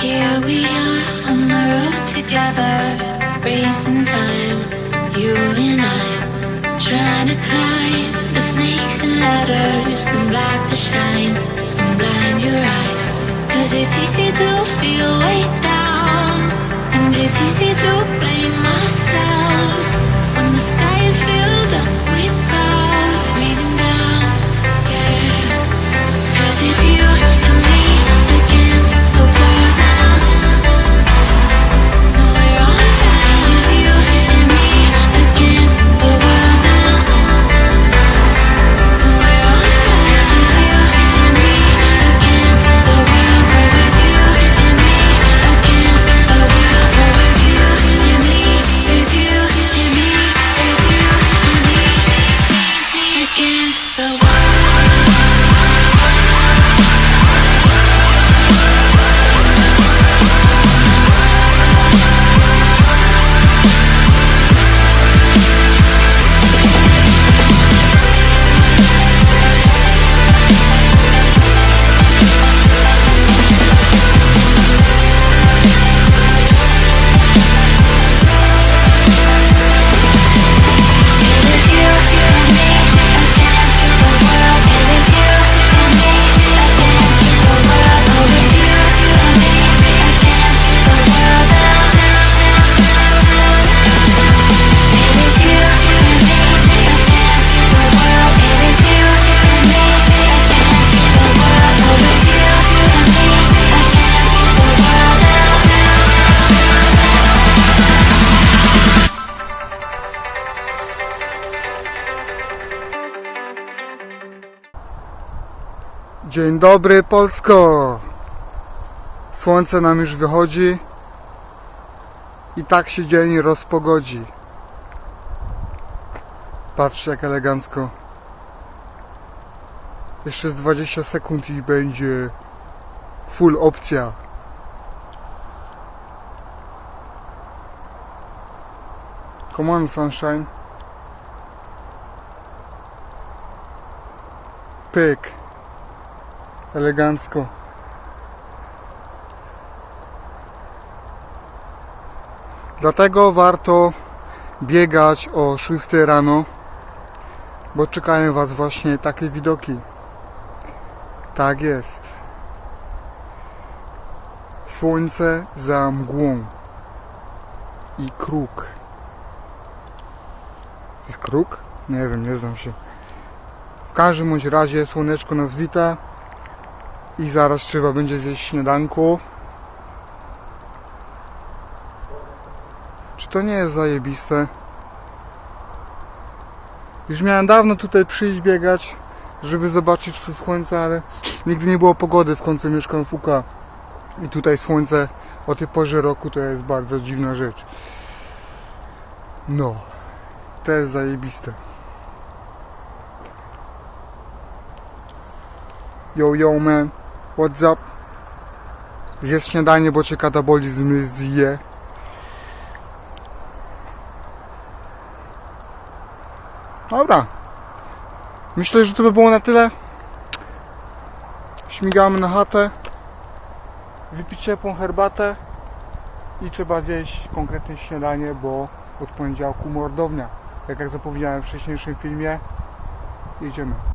Here we are on the road together, racing time, you and I, trying to climb Dzień dobry Polsko! Słońce nam już wychodzi i tak się dzień rozpogodzi. Patrzcie jak elegancko. Jeszcze z 20 sekund i będzie full opcja. Come on sunshine. Pyk elegancko. Dlatego warto biegać o 6 rano, bo czekają Was właśnie takie widoki. Tak jest. Słońce za mgłą i kruk. Jest kruk? Nie wiem, nie znam się. W każdym bądź razie słoneczko nas wita i zaraz trzeba będzie zjeść śniadanko. Czy to nie jest zajebiste? Już miałem dawno tutaj przyjść biegać, żeby zobaczyć wschód słońca, ale nigdy nie było pogody. W końcu mieszkam w UK. I tutaj słońce o tej porze roku to jest bardzo dziwna rzecz. No, to jest zajebiste. Yo, yo, man. What's up? Śniadanie, bo cię katabolizm zje. Dobra. Myślę, że to by było na tyle. Śmigamy na chatę. Wypić ciepłą herbatę. I trzeba zjeść konkretne śniadanie, bo od poniedziałku mordownia. Tak jak zapowiedziałem w wcześniejszym filmie, jedziemy.